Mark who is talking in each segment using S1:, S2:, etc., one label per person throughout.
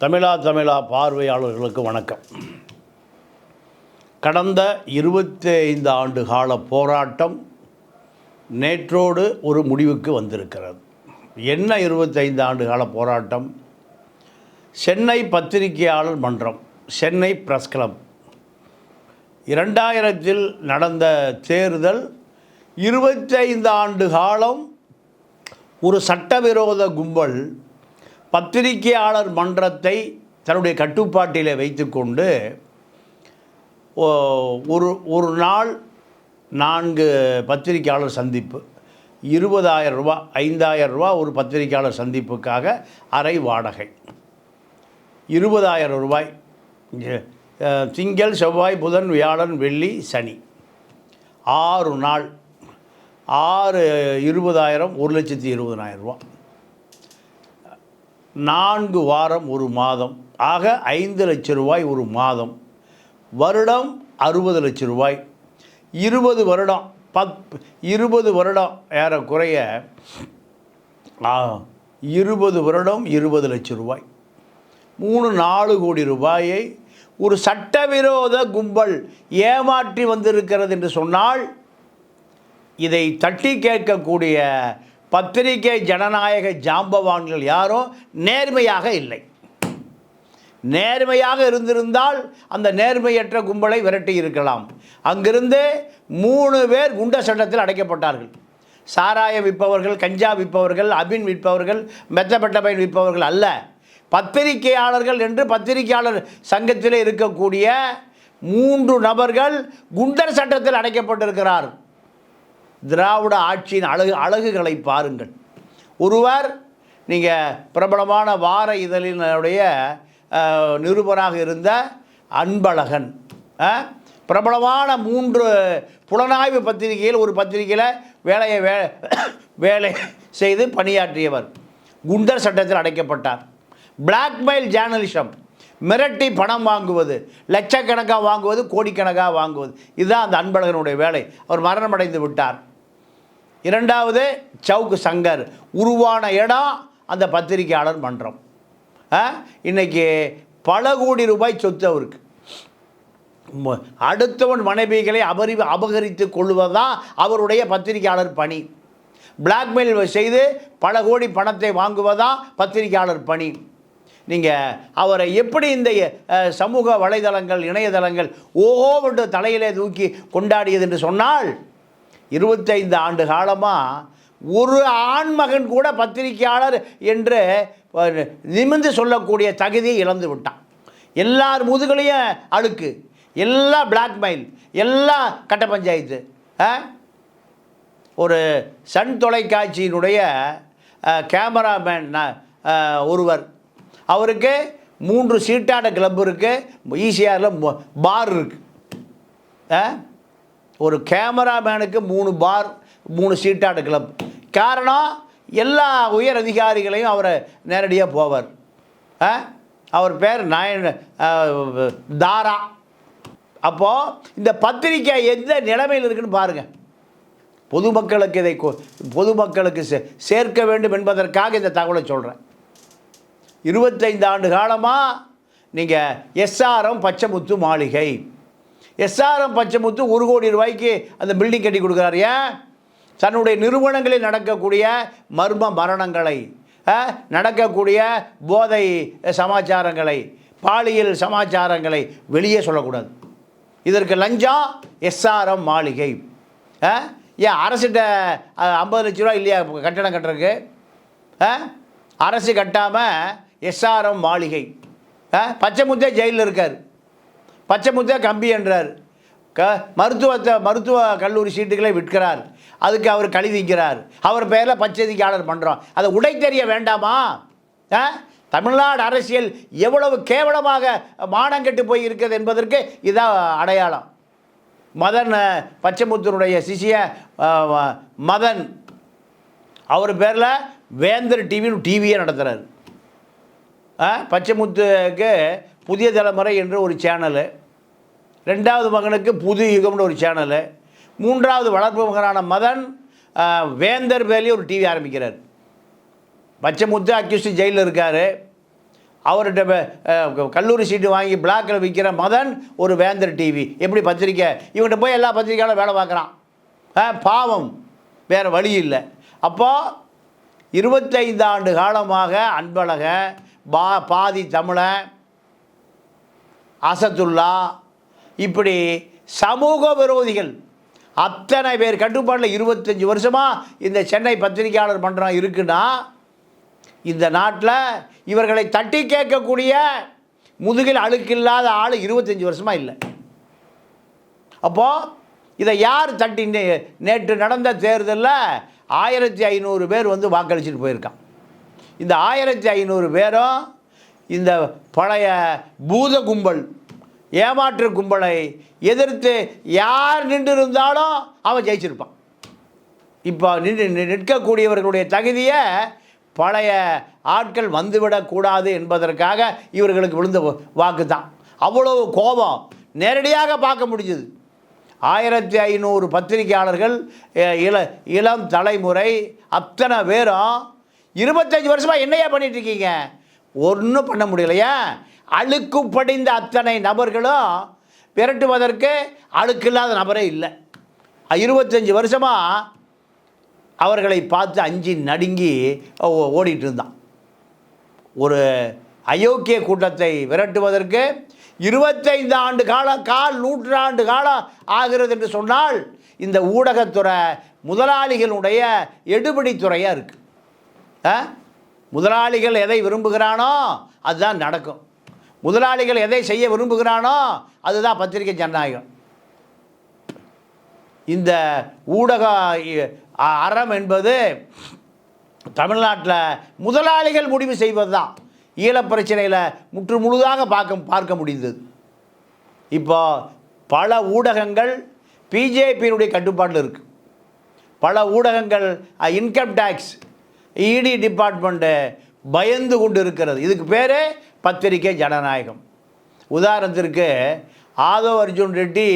S1: தமிழா தமிழா பார்வையாளர்களுக்கு வணக்கம். கடந்த இருபத்தி ஐந்து ஆண்டு கால போராட்டம் நேற்றோடு ஒரு முடிவுக்கு வந்திருக்கிறது. என்ன இருபத்தைந்து ஆண்டு கால போராட்டம்? சென்னை பத்திரிகையாளர் மன்றம் சென்னை பிரஸ் கிளப். இரண்டாயிரத்தில் நடந்த தேர்தல் இருபத்தைந்து ஆண்டு காலம் ஒரு சட்டவிரோத கும்பல் பத்திரிகையாளர் மன்றத்தை தன்னுடைய கட்டுப்பாட்டில் வைத்துக்கொண்டு ஓ- ஒரு ஒரு நாள் நான்கு பத்திரிகையாளர் சந்திப்பு. இருபதாயிரம் ரூபா ஐந்தாயிரம் ரூபா ஒரு பத்திரிகையாளர் சந்திப்புக்காக அறை வாடகை. இருபதாயிரம் ரூபாய் திங்கள் செவ்வாய் புதன் வியாழன் வெள்ளி சனி. ஆறு நாள் ஆறு இருபதாயிரம் ஒரு லட்சத்தி இருபதனாயிரம் ரூபா. நான்கு வாரம் ஒரு மாதம். ஆக ஐந்து லட்சம் ரூபாய் ஒரு மாதம். வருடம் அறுபது லட்சம் ரூபாய். இருபது வருடம். பத் இருபது வருடம் ஏறக்குறைய இருபது வருடம் இருபது லட்சம் ரூபாய். மூணு நாலு கோடி ரூபாயை ஒரு சட்டவிரோத கும்பல் ஏமாற்றி வந்திருக்கிறது என்று சொன்னால் இதை தட்டி கேட்கக்கூடிய பத்திரிகை ஜனநாயக ஜாம்பவான்கள் யாரும் நேர்மையாக இல்லை. நேர்மையாக இருந்திருந்தால் அந்த நேர்மையற்ற கும்பலை விரட்டி இருக்கலாம். அங்கிருந்து மூணு பேர் குண்ட சட்டத்தில் அடைக்கப்பட்டார்கள். சாராயம் விற்பவர்கள் கஞ்சா விற்பவர்கள் அபின் விற்பவர்கள் மெத்தப்பட்டபயன் விற்பவர்கள் அல்ல. பத்திரிகையாளர்கள் என்று பத்திரிகையாளர் சங்கத்தில் இருக்கக்கூடிய மூன்று நபர்கள் குண்டர் சட்டத்தில் அடைக்கப்பட்டிருக்கிறார். திராவிட ஆட்சியின் அழகு அழகுகளை பாருங்கள். ஒருவர் நீங்கள் பிரபலமான வார இதழினுடைய நிருபராக இருந்த அன்பழகன் பிரபலமான மூன்று புலனாய்வு பத்திரிகையில் ஒரு பத்திரிகையில் வேலையை வே வேலை செய்து பணியாற்றியவர். குண்டர் சட்டத்தில் அடைக்கப்பட்டார். பிளாக்மெயில் ஜேர்னலிசம் மிரட்டி பணம் வாங்குவது லட்சக்கணக்காக வாங்குவது கோடிக்கணக்காக வாங்குவது. இதுதான் அந்த அன்பழகனுடைய வேலை. அவர் மரணமடைந்து விட்டார். இரண்டாவது சவுக்கு சங்கர். உருவான இடம் அந்த பத்திரிகையாளர் மன்றம். ஆ? இன்னைக்கு பல கோடி ரூபாய் சொத்து அவருக்கு. அடுத்தவன் மனைவிகளை அபரி அபகரித்து கொள்வதுதான் அவருடைய பத்திரிகையாளர் பணி. பிளாக்மெயில் செய்து பல கோடி பணத்தை வாங்குவதா பத்திரிகையாளர் பணி. நீங்கள் அவரை எப்படி இந்த சமூக வலைதளங்கள் இணையதளங்கள் ஓஹோ என்று தலையிலே தூக்கி கொண்டாடியது என்று சொன்னால் இருபத்தைந்து ஆண்டு காலமாக ஒரு ஆண்மகன் கூட பத்திரிகையாளர் என்று நிமிந்து நிமிர்ந்து சொல்லக்கூடிய தகுதியை இழந்து விட்டான். எல்லார் முதுகலையும் அழுக்கு எல்லாம் பிளாக்மெயில் எல்லாம் கட்ட பஞ்சாயத்து ஆ ஒரு சன் தொலைக்காட்சியினுடைய கேமராமேன் ஒருவர் அவருக்கு மூன்று சீட்டான கிளப் இருக்குது ஈசிஆரில் பார் இருக்குது ஒரு கேமராமேனுக்கு மூணு பார் மூணு சீட்டான கிளப் காரணம் எல்லா உயர் அதிகாரிகளையும் அவரை நேரடியாக போவார். அவர் பேர் நயன் தாரா. அப்போது இந்த பத்திரிக்கை எந்த நிலைமையில் இருக்குன்னு பாருங்கள் பொதுமக்களுக்கு இதை கொ- பொதுமக்களுக்கு சே- சேர்க்க வேண்டும் என்பதற்காக இந்த தகவலை சொல்கிறேன் இருபத்தைந்து ஆண்டு காலமாக நீங்கள் எஸ்ஆர்எம் பச்சமுத்து மாளிகை எஸ்ஆர்எம் பச்சமுத்து ஒரு கோடி ரூபாய்க்கு அந்த பில்டிங் கட்டி கொடுக்குறாரு ஏன் தன்னுடைய நிறுவனங்களில் நடக்கக்கூடிய மர்ம மரணங்களை நடக்கக்கூடிய போதை சமாச்சாரங்களை பாலியல் சமாச்சாரங்களை வெளியே சொல்லக்கூடாது இதற்கு லஞ்சம் எஸ்ஆர்எம் மாளிகை ஆ? ஏன் அரசிட்ட ஐம்பது லட்ச ரூபா இல்லையா கட்டணம் கட்டுறதுக்கு ஆ? அரசு கட்டாமல் எஸ்ஆர்எம் மாளிகை. ஆ? பச்சைமுத்தே ஜெயிலில் இருக்கார். பச்சைமுத்தே கம்பி என்றார். க மருத்துவத்தை மருத்துவ கல்லூரி சீட்டுகளை விற்கிறார். அதுக்கு அவர் கழுவிக்கிறார் அவர் பேரில் பச்சதிக்காளர் பண்ணுறோம் அதை உடை தெரிய வேண்டாமா? ஆ? தமிழ்நாடு அரசியல் எவ்வளவு கேவலமாக மானங்கெட்டு போய் இருக்கிறது என்பதற்கு இதான் அடையாளம். மதன் பச்சைமுத்தனுடைய சிஷிய மதன். அவர் பேரில் வேந்தர் டிவின்னு டிவியே நடத்துகிறார் பச்சைமுத்துக்கு புதிய தலைமுறை என்று ஒரு சேனலு ரெண்டாவது மகனுக்கு புது யுகம்னு ஒரு சேனலு மூன்றாவது வளர்ப்பு மகனான மதன் வேந்தர் வேலி ஒரு டிவி ஆரம்பிக்கிறார். பச்சைமுத்து அக்யூஸ்ட் ஜெயிலில் இருக்கார். அவர்கிட்ட கல்லூரி சீட்டு வாங்கி பிளாக்கில் விற்கிற மதன் ஒரு வேந்தர் டிவி எப்படி பத்திரிக்கை? இவங்கிட்ட போய் எல்லா பத்திரிக்கையாலும் வேலை பார்க்குறான். ஆ, பாவம். வேறு வழி இல்லை. அப்போது இருபத்தைந்து ஆண்டு காலமாக அன்பழக பா பாதி தமிழன் அசத்துல்லா இப்படி சமூக விரோதிகள். அத்தனை பேர் கட்டுப்பாட்டில் இருபத்தஞ்சி வருஷமாக இந்த சென்னை பத்திரிகையாளர் மன்றம் இருக்குன்னா இந்த நாட்டில் இவர்களை தட்டி கேட்கக்கூடிய முதுகில் அழுக்கில்லாத ஆள் இருபத்தஞ்சி வருஷமாக இல்லை. அப்போது இதை யார் தட்டி நே- நேற்று நடந்த தேர்தலில் ஆயிரத்தி ஐநூறு பேர் வந்து வாக்களிச்சுட்டு போயிருக்கான். இந்த ஆயிரத்தி ஐநூறு பேரும் இந்த பழைய பூத கும்பல் ஏமாற்று கும்பலை எதிர்த்து யார் நின்று இருந்தாலும் அவன் ஜெயிச்சிருப்பான். இப்போ நின்று நிற்கக்கூடியவர்களுடைய தகுதியை பழைய ஆட்கள் வந்துவிடக்கூடாது என்பதற்காக இவர்களுக்கு விழுந்த வாக்கு தான் அவ்வளவு கோபம் நேரடியாக பார்க்க முடிஞ்சுது. ஆயிரத்தி ஐநூறு பத்திரிகையாளர்கள் இள இளம் தலைமுறை அத்தனை பேரும் இருபத்தஞ்சி வருஷமாக என்னையா பண்ணிட்டு இருக்கீங்க ஒன்றும் பண்ண முடியலையா? அழுக்கு படிந்த அத்தனை நபர்களும் விரட்டுவதற்கு அழுக்கு இல்லாத நபரே இல்லை. இருபத்தஞ்சி வருஷமாக அவர்களை பார்த்து அஞ்சி நடுங்கி ஓ- ஓடிட்டு இருந்தான் ஒரு அயோக்கிய கூட்டத்தை விரட்டுவதற்கு இருபத்தைந்து ஆண்டு காலம் கால் நூற்றாண்டு காலம் ஆகிறது என்று சொன்னால் இந்த ஊடகத்துறை முதலாளிகளுடைய எடுபிடித்துறையாக இருக்குது முதலாளிகள் எதை விரும்புகிறானோ அதுதான் நடக்கும். முதலாளிகள் எதை செய்ய விரும்புகிறானோ அதுதான் பத்திரிகை ஜனநாயகம். இந்த ஊடக இ- அ- அறம் என்பது தமிழ்நாட்டில் முதலாளிகள் முடிவு செய்வது தான். ஈழப் பிரச்சனையில் முற்று முழுதாக பார்க்க பார்க்க முடிந்தது. இப்போ பல ஊடகங்கள் பிஜேபியினுடைய கட்டுப்பாட்டில் இருக்குது பல ஊடகங்கள் இன்கம் டேக்ஸ் இடி டிபார்ட்மெண்ட்டு பயந்து கொண்டு இருக்கிறது. இதுக்கு பேர் பத்திரிகை ஜனநாயகம். உதாரணத்திற்கு ஆதவ அர்ஜுன் ரெட்டி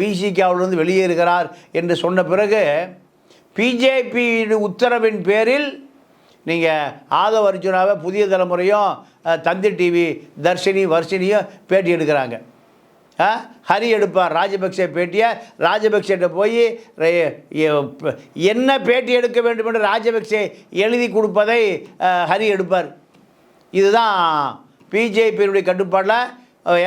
S1: விசிகாவிலிருந்து வெளியேறுகிறார் என்று சொன்ன பிறகு பிஜேபி உத்தரவின் பேரில் நீங்கள் ஆதவ அர்ஜுனாவை புதிய தலைமுறையும் தந்தி டிவி தர்ஷினி வர்ஷினியும் பேட்டி எடுக்கிறாங்க. ஹரி எடுப்பார் ராஜபக்சே பேட்டியை. ராஜபக்சேட்ட போய் என்ன பேட்டி எடுக்க வேண்டும் என்று ராஜபக்சே எழுதி கொடுப்பதை ஹரி எடுப்பார். இதுதான் பிஜேபியினுடைய கட்டுப்பாட்டில்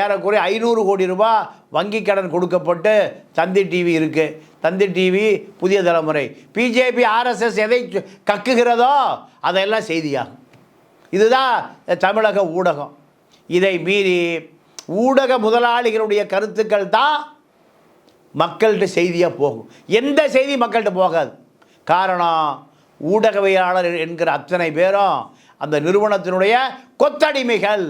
S1: ஏறக்குறைய ஐநூறு கோடி ரூபாய் வங்கி கடன் கொடுக்கப்பட்டு தந்தி டிவி இருக்குது தந்தி டிவி புதிய தலைமுறை. பிஜேபி ஆர்எஸ்எஸ் எதை கக்குகிறதோ அதையெல்லாம் செய்தியாகும். இதுதான் தமிழக ஊடகம். இதை மீறி ஊடக முதலாளிகளுடைய கருத்துக்கள் தான் மக்கள்கிட்ட செய்தியாக போகும். எந்த செய்தி மக்கள்கிட்ட போகாது. காரணம் ஊடகவியலாளர் என்கிற அத்தனை பேரும் அந்த நிறுவனத்தினுடைய கொத்தடிமைகள்.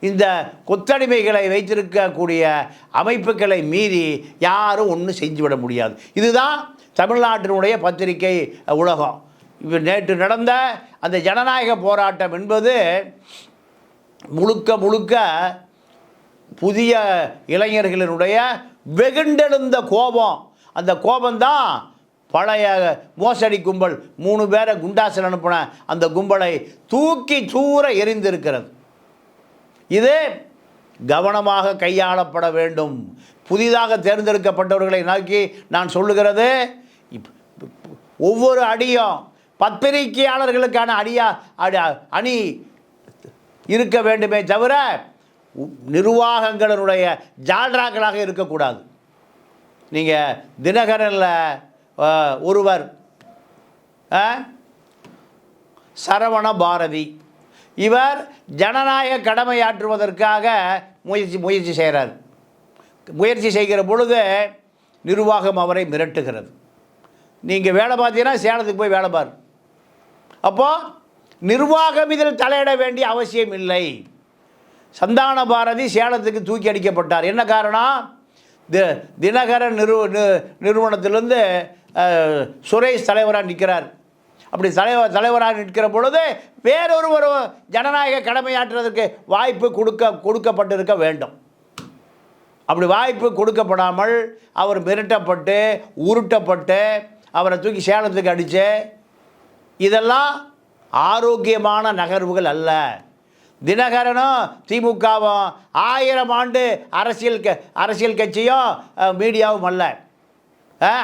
S1: இந்த கொத்தடிமைகளை வைத்திருக்கக்கூடிய அமைப்புகளை மீறி யாரும் ஒன்றும் செஞ்சுவிட முடியாது. இதுதான் தமிழ்நாட்டினுடைய பத்திரிகை உலகம். இப்போ நேற்று நடந்த அந்த ஜனநாயக போராட்டம் என்பது முழுக்க முழுக்க புதிய இளைஞர்களினுடைய வெகுண்டெழுந்த கோபம். அந்த கோபம்தான் பழைய மோசடி கும்பல். மூணு பேரை குண்டாசல் அனுப்பின அந்த கும்பலை தூக்கி தூர எரிந்திருக்கிறது. இது கவனமாக கையாளப்பட வேண்டும். புதிதாக தேர்ந்தெடுக்கப்பட்டவர்களை நோக்கி நான் சொல்லுகிறது ஒவ்வொரு அடியும் பத்திரிகையாளர்களுக்கான அடியா அடி அணி இருக்க வேண்டுமே தவிர நிர்வாகங்களினுடைய ஜால்ராக்களாக இருக்கக்கூடாது. நீங்கள் தினகரனில் ஒருவர் சரவண பாரதி இவர் ஜனநாயக கடமையாற்றுவதற்காக முயற்சி முயற்சி செய்கிறார் முயற்சி செய்கிற பொழுது நிர்வாகம் அவரை மிரட்டுகிறது. நீங்கள் வேலை பார்த்தீங்கன்னா சேலத்துக்கு போய் வேலை பார். அப்போது நிர்வாகம் இதில் தலையிட வேண்டிய அவசியம் இல்லை. சந்தான பாரதி சேலத்துக்கு தூக்கி அடிக்கப்பட்டார். என்ன காரணம்? தி தினகரன் நிறு நிறுவனத்திலிருந்து சுரேஷ் தலைவராக நிற்கிறார். அப்படி தலைவர் தலைவராக நிற்கிற பொழுது வேறொருவர் ஜனநாயக கடமையாற்றுவதற்கு வாய்ப்பு கொடுக்க கொடுக்கப்பட்டிருக்க வேண்டும். அப்படி வாய்ப்பு கொடுக்கப்படாமல் அவர் மிரட்டப்பட்டு உருட்டப்பட்டு அவரை தூக்கி சேலத்துக்கு அடித்து இதெல்லாம் ஆரோக்கியமான நகர்வுகள் அல்ல. தினகரனும் திமுகவும் ஆயிரம் ஆண்டு அரசியல் க அரசியல் கட்சியும் மீடியாவும் அல்ல.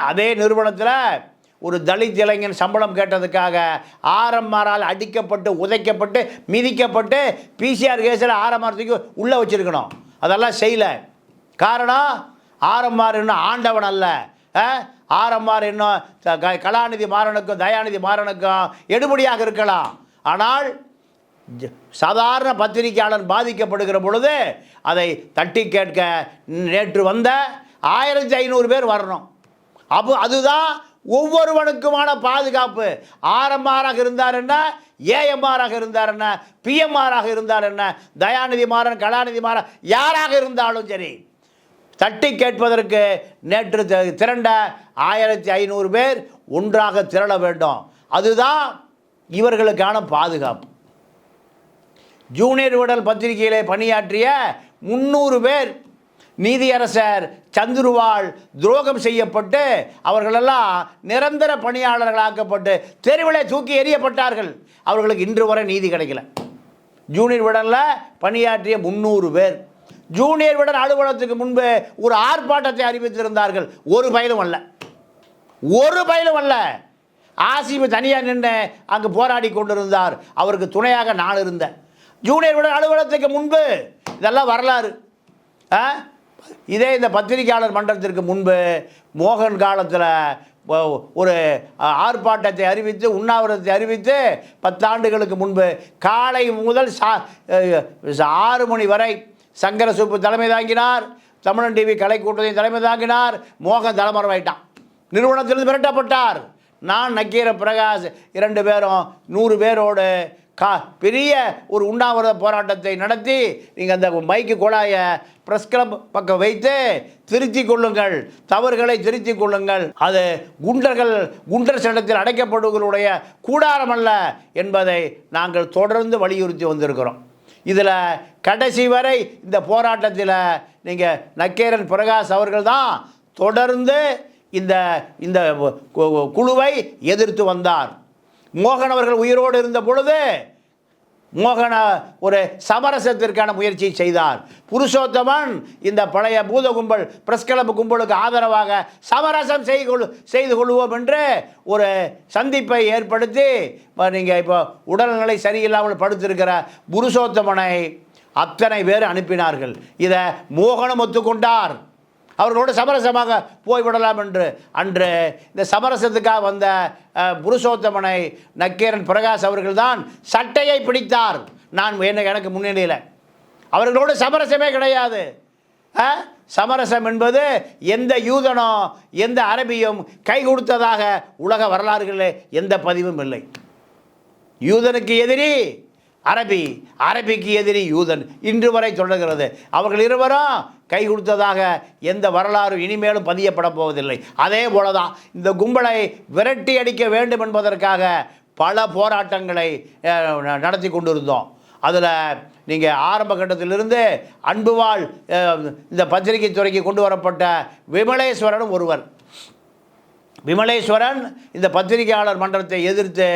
S1: அதே நிறுவனத்தில் ஒரு தலித் இளைஞன் சம்பளம் கேட்டதுக்காக ஆர்எம்ஆரால் அடிக்கப்பட்டு உதைக்கப்பட்டு மிதிக்கப்பட்டு பிசிஆர் கேஸில் ஆர்எம்ஆர் உள்ளே வச்சுருக்கணும். அதெல்லாம் செய்யலை. காரணம் ஆர்எம்ஆர் இன்னும் ஆண்டவன் அல்ல. ஆர்எம்ஆர் இன்னும் க- கலாநிதி மாறனுக்கும் தயாநிதி மாறனுக்கும் எடுபடியாக இருக்கலாம். ஆனால் சாதாரண பத்திரிகையாளன் பாதிக்கப்படுகிற பொழுது அதை தட்டி கேட்க நேற்று வந்த ஆயிரத்தி ஐநூறு பேர் வரணும். அப்போ அதுதான் ஒவ்வொருவனுக்குமான பாதுகாப்பு. ஆர்எம்ஆராக இருந்தார் என்ன? ஏஎம்ஆராக இருந்தார் என்ன? பிஎம்ஆராக இருந்தார் என்ன? தயாநிதி மாறன் கலாநிதி மாறன் யாராக இருந்தாலும் சரி. தட்டி கேட்பதற்கு நேற்று திரண்ட ஆயிரத்தி ஐநூறு பேர் ஒன்றாக திரள வேண்டும். அதுதான் இவர்களுக்கான பாதுகாப்பு. ஜூனியர் விடல் பத்திரிகையிலே பணியாற்றிய முந்நூறு பேர் நீதியரசர் சந்துருவால் துரோகம் செய்யப்பட்டு அவர்களெல்லாம் நிரந்தர பணியாளர்களாக்கப்பட்டு தெருவிலே தூக்கி எறியப்பட்டார்கள். அவர்களுக்கு இன்று வரை நீதி கிடைக்கல. ஜூனியர் விடலில் பணியாற்றிய முந்நூறு பேர். ஜூனியர் விடல் அலுவலகத்துக்கு முன்பு ஒரு ஆர்ப்பாட்டத்தை அறிவித்திருந்தார்கள். ஒரு பயிலும் அல்ல. ஒரு பயிலும் அல்ல. ஆசிபு தனியாக நின்று அங்கு போராடி கொண்டிருந்தார். அவருக்கு துணையாக நான் இருந்தேன். ஜூனியர் விட அலுவலகத்துக்கு முன்பு. இதெல்லாம் வரலாறு. ஆ? இதே இந்த பத்திரிகையாளர் மன்றத்திற்கு முன்பு மோகன் காலத்தில் ஒரு ஆர்ப்பாட்டத்தை அறிவித்து உண்ணாவிரதத்தை அறிவித்து பத்தாண்டுகளுக்கு முன்பு காலை முதல் சா ஆறு மணி வரை சங்கர சுப்பு தலைமை தாங்கினார். தமிழன் டிவி கலை கூட்டத்தை தலைமை தாங்கினார். மோகன் தலைமறைவாயிட்டான். நிறுவனத்திலிருந்து மிரட்டப்பட்டார். நான் நக்கீர பிரகாஷ் இரண்டு பேரும் நூறு பேரோடு கா பெரிய ஒரு உண்ணாவிரத போராட்டத்தை நடத்தி நீங்கள் அந்த மைக்கு குழாயை ப்ரெஸ் கிளப் பக்கம் வைத்து திருத்திக் கொள்ளுங்கள். தவறுகளை திருத்திக் கொள்ளுங்கள். அது குண்டர்கள் குண்டர் சட்டத்தில் அடைக்கப்படுவர்களுடைய கூடாரம் அல்ல என்பதை நாங்கள் தொடர்ந்து வலியுறுத்தி வந்திருக்கிறோம். இதில் கடைசி வரை இந்த போராட்டத்தில் நீங்கள் நக்கேரன் பிரகாஷ் அவர்கள் தான் தொடர்ந்து இந்த இந்த கு- குழுவை எதிர்த்து வந்தார். மோகன் அவர்கள் உயிரோடு இருந்த பொழுது மோகன ஒரு சமரசத்திற்கான முயற்சி செய்தார். புருஷோத்தமன் இந்த பழைய பூத கும்பல் பிரஸ்கலப்பு கும்பலுக்கு ஆதரவாக சமரசம் செய்து கொள் செய்து கொள்வோம் என்று ஒரு சந்திப்பை ஏற்படுத்தி நீங்கள் இப்போ உடல்நிலை சரியில்லாமல் படுத்திருக்கிற புருஷோத்தமனை அத்தனை பேர் அனுப்பினார்கள். இதை மோகனம் ஒத்துக்கொண்டார். அவர்களோடு சமரசமாக போய்விடலாம் என்று அன்று இந்த சமரசத்துக்காக வந்த புருஷோத்தமனை நக்கீரன் பிரகாஷ் அவர்கள்தான் சட்டையை பிடித்தார். நான் என்ன எனக்கு முன்னணியில் அவர்களோடு சமரசமே கிடையாது. சமரசம் என்பது எந்த யூதனோ எந்த அரபியும் கை கொடுத்ததாக உலக வரலாறுகளில் எந்த பதிவும் இல்லை. யூதனுக்கு எதிரி அரபி அரபிக்கு எதிரி யூதன். இன்று வரை தொடர்கிறது அவர்கள் இருவரும் கை கொடுத்ததாக எந்த வரலாறு இனிமேலும் பதியப்பட போவதில்லை. அதே போல தான் இந்த கும்பலை விரட்டி அடிக்க வேண்டும் என்பதற்காக பல போராட்டங்களை நடத்தி கொண்டிருந்தோம். அதில் நீங்கள் ஆரம்ப கட்டத்திலிருந்து அன்புவாள் இந்த பத்திரிகை துறைக்கு கொண்டு வரப்பட்ட விமலேஸ்வரனும் ஒருவர். விமலேஸ்வரன் இந்த பத்திரிகையாளர் மன்றத்தை எதிர்த்து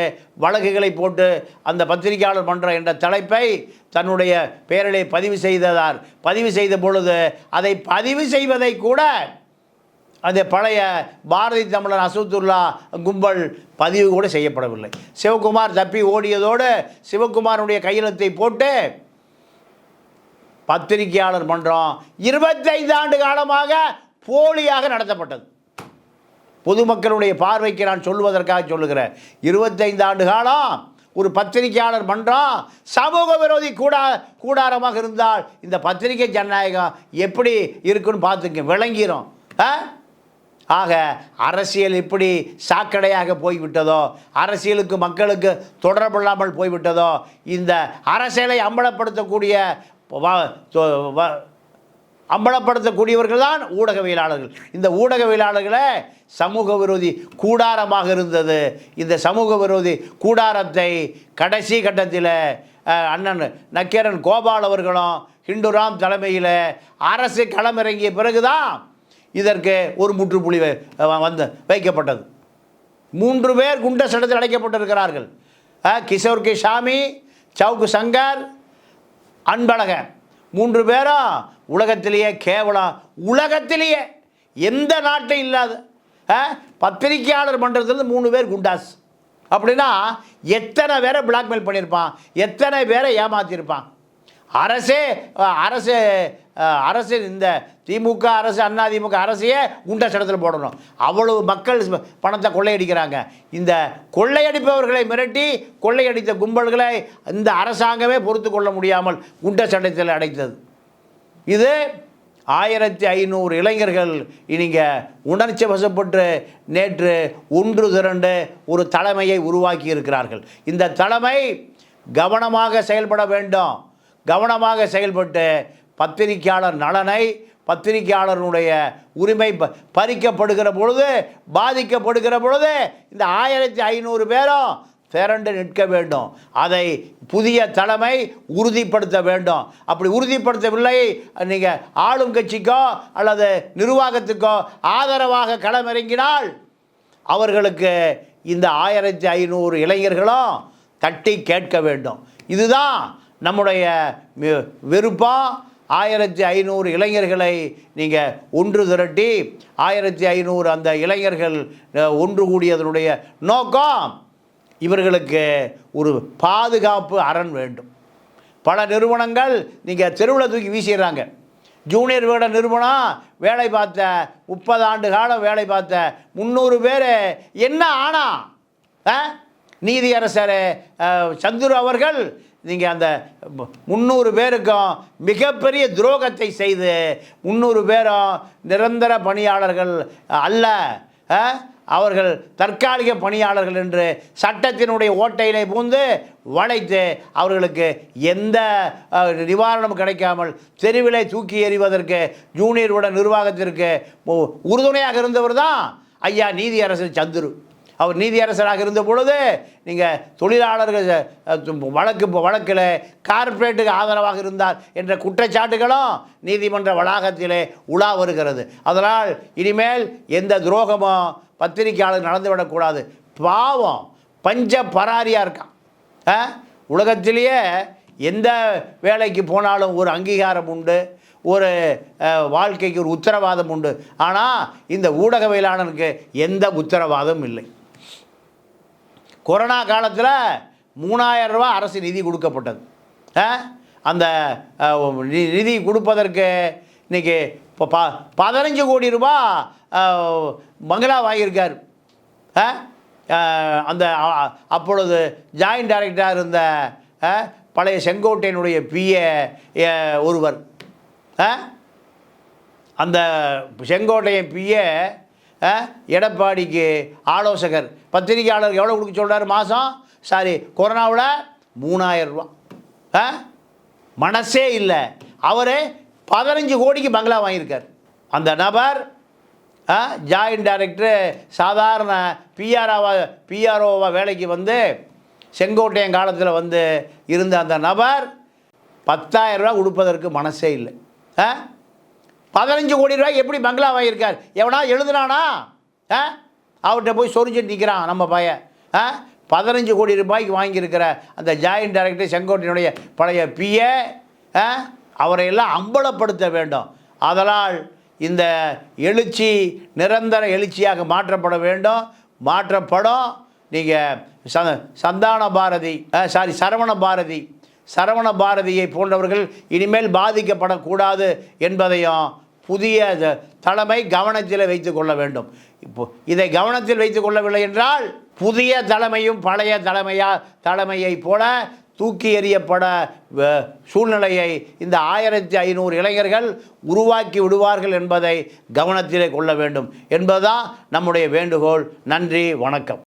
S1: வழக்குகளை போட்டு அந்த பத்திரிகையாளர் மன்றம் என்ற தலைப்பை தன்னுடைய பெயரிலே பதிவு செய்ததார். பதிவு செய்த பொழுது அதை பதிவு செய்வதை கூட அந்த பழைய பாரதி தமிழர் அசுத்துல்லா கும்பல் பதிவு கூட செய்யப்படவில்லை. சிவகுமார் தப்பி ஓடியதோடு சிவகுமாருடைய கையெழுத்தை போட்டு பத்திரிகையாளர் மன்றம் இருபத்தைந்து ஆண்டு காலமாக போலியாக நடத்தப்பட்டது. பொதுமக்களுடைய பார்வைக்கு நான் சொல்வதற்காக சொல்லுகிறேன். இருபத்தைந்து ஆண்டு காலம் ஒரு பத்திரிகையாளர் மன்றம் சமூக விரோதி கூடா கூடாரமாக இருந்தால் இந்த பத்திரிகை ஜனநாயகம் எப்படி இருக்குன்னு பார்த்துக்க விளங்கிரும். ஆ? ஆக அரசியல் இப்படி சாக்கடையாக போய்விட்டதோ அரசியலுக்கு மக்களுக்கு தொடர்பில்லாமல் போய்விட்டதோ இந்த அரசியலை அம்பலப்படுத்தக்கூடிய வ- வ- அம்பலப்படுத்தக்கூடியவர்கள் தான் ஊடகவியலாளர்கள். இந்த ஊடகவியலாளர்களே சமூக விரோதி கூடாரமாக இருந்தது. இந்த சமூக விரோதி கூடாரத்தை கடைசி கட்டத்தில் அண்ணன் நக்கீரன் கோபால் அவர்களும் ஹிண்டுராம் தலைமையில் அரசு களமிறங்கிய பிறகுதான் இதற்கு ஒரு முற்றுப்புள்ளி வந்து வைக்கப்பட்டது. மூன்று பேர் குண்ட சட்டத்தில் அடைக்கப்பட்டிருக்கிறார்கள் கிஷோர் கே சாமி சவுக்கு சங்கர் அன்பழக மூன்று பேரும் உலகத்திலேயே கேவலம். உலகத்திலேயே. எந்த நாட்டும் இல்லாத பத்திரிகையாளர் பத்திரிக்கையாளர் மூணு பேர் குண்டாஸ். அப்படின்னா எத்தனை பேரை பிளாக்மெயில் பண்ணியிருப்பான்? எத்தனை பேரை ஏமாற்றியிருப்பான் அரசே அரசு அரசு இந்த திமுக அரசு அண்ணா திமுக அரசையே குண்டா சடத்தில் போடணும். அவ்வளவு மக்கள் பணத்தை கொள்ளையடிக்கிறாங்க. இந்த கொள்ளையடிப்பவர்களை மிரட்டி கொள்ளையடித்த கும்பல்களை இந்த அரசாங்கமே பொறுத்து கொள்ள முடியாமல் குண்ட சடத்தில் அடைத்தது. இது ஆயிரத்தி ஐநூறு இளைஞர்கள் இனிங்க உணர்ச்சி வசப்பட்டு நேற்று ஒன்று திரண்டு ஒரு தலைமையை உருவாக்கி இருக்கிறார்கள். இந்த தலைமை கவனமாக செயல்பட வேண்டும். கவனமாக செயல்பட்டு பத்திரிக்கையாளர் நலனை பத்திரிக்கையாளருடைய உரிமை ப- பறிக்கப்படுகிற பொழுது பாதிக்கப்படுகிற பொழுது இந்த ஆயிரத்தி ஐநூறு பேரும் திரண்டு நிற்க வேண்டும். அதை புதிய தலைமை உறுதிப்படுத்த வேண்டும். அப்படி உறுதிப்படுத்தவில்லை நீங்கள் ஆளும் கட்சிக்கோ அல்லது நிர்வாகத்துக்கோ ஆதரவாக களமிறங்கினால் அவர்களுக்கு இந்த ஆயிரத்தி ஐநூறு இளைஞர்களும் தட்டி கேட்க வேண்டும். இதுதான் நம்முடைய விருப்பம் ஆயிரத்தி ஐநூறு இளைஞர்களை நீங்கள் ஒன்று திரட்டி ஆயிரத்தி ஐநூறு அந்த இளைஞர்கள் ஒன்று கூடியதனுடைய நோக்கம் இவர்களுக்கு ஒரு பாதுகாப்பு அரண் வேண்டும் பல நிறுவனங்கள் நீங்கள் தெருவில் தூக்கி வீசிடுறாங்க ஜூனியர் வேட நிறுவனம் வேலை பார்த்த முப்பது ஆண்டு காலம் வேலை பார்த்த முந்நூறு பேர் என்ன ஆனா ஆ? நீதியரசர் சந்துரு அவர்கள் நீங்கள் அந்த முந்நூறு பேருக்கும் மிகப்பெரிய துரோகத்தை செய்து முந்நூறு பேரும் நிரந்தர பணியாளர்கள் அல்ல ஆ? அவர்கள் தற்காலிக பணியாளர்கள் என்று சட்டத்தினுடைய ஓட்டையிலே பூந்து வளைத்து அவர்களுக்கு எந்த நிவாரணம் நிவாரணமும் கிடைக்காமல் தெருவிலே தூக்கி எறிவதற்கு ஜூனியர் உட நிர்வாகத்திற்கு உறுதுணையாக இருந்தவர் தான் ஐயா நீதியரசர் சந்துரு. அவர் நீதியரசராக இருந்த பொழுது நீங்கள் தொழிலாளர்கள் வழக்கு வழக்கில் கார்ப்பரேட்டுக்கு ஆதரவாக இருந்தார் என்ற குற்றச்சாட்டுகளும் நீதிமன்ற வளாகத்திலே உலா வருகிறது. அதனால் இனிமேல் எந்த துரோகமும் பத்திரிகையாளர் நடந்துவிடக்கூடாது பாவம் பஞ்ச பராரியாக இருக்கான் ஆ? உலகத்திலேயே எந்த வேலைக்கு போனாலும் ஒரு அங்கீகாரம் உண்டு ஒரு வாழ்க்கைக்கு ஒரு உத்தரவாதம் உண்டு. ஆனால் இந்த ஊடகவியலாளனுக்கு எந்த உத்தரவாதமும் இல்லை. கொரோனா காலத்தில் மூணாயிரம் ரூபா அரசு நிதி கொடுக்கப்பட்டது ஆ? அந்த நி- நிதி கொடுப்பதற்கு இன்னைக்கு இப்போ ப பதினஞ்சு கோடி ரூபா மங்களா வாங்கியிருக்கார் ஆ? அந்த அப்பொழுது ஜாயின்ட் டைரக்டராக இருந்த பழைய செங்கோட்டையனுடைய பிஏ ஒருவர் ஆ? அந்த செங்கோட்டையன் பிஏ எடப்பாடிக்கு ஆலோசகர். பத்திரிகையாளர் எவ்வளோ கொடுக்க சொல்கிறார் மாதம் சாரி கொரோனாவில் மூணாயிரம் ஆ? மனசே இல்லை. அவர் பதினஞ்சு கோடிக்கு பங்களா வாங்கியிருக்கார். அந்த நபர் ஜாயின்ட் டைரக்டர் சாதாரண பிஆர்ஓவா பிஆர்ஓவா வேலைக்கு வந்து செங்கோட்டையன் காலத்தில் வந்து இருந்த அந்த நபர் பத்தாயிரம் கொடுப்பதற்கு மனசே இல்லை. ஆ? பதினஞ்சு கோடி ரூபாய் எப்படி பங்களா வாங்கியிருக்கார்? எவனா எழுதுனானா? ஆ? அவர்கிட்ட போய் சொரிஞ்சுட்டு நிற்கிறான் நம்ம பையன். ஆ? பதினஞ்சு கோடி ரூபாய்க்கு வாங்கியிருக்கிற அந்த ஜாயின்ட் டைரக்டர் செங்கோட்டையினுடைய பழைய பிஏ ஆ? அவரையெல்லாம் அம்பலப்படுத்த வேண்டும். அதனால் இந்த எழுச்சி நிரந்தர எழுச்சியாக மாற்றப்பட வேண்டும். மாற்றப்படும். நீங்கள் ச சந்தான பாரதி சாரி சரவண பாரதி சரவண பாரதியை போன்றவர்கள் இனிமேல் பாதிக்கப்படக்கூடாது என்பதையும் புதிய தலைமை கவனத்தில் வைத்து கொள்ள வேண்டும். இப்போ இதை கவனத்தில் வைத்து கொள்ளவில்லை என்றால் புதிய தலைமையும் பழைய தலைமையா தலைமையைப் போல தூக்கி எறியப்பட சூழ்நிலையை இந்த ஆயிரத்தி ஐநூறு இளைஞர்கள் உருவாக்கி விடுவார்கள் என்பதை கவனத்திலே கொள்ள வேண்டும். என்பதுதான் நம்முடைய வேண்டுகோள். நன்றி வணக்கம்.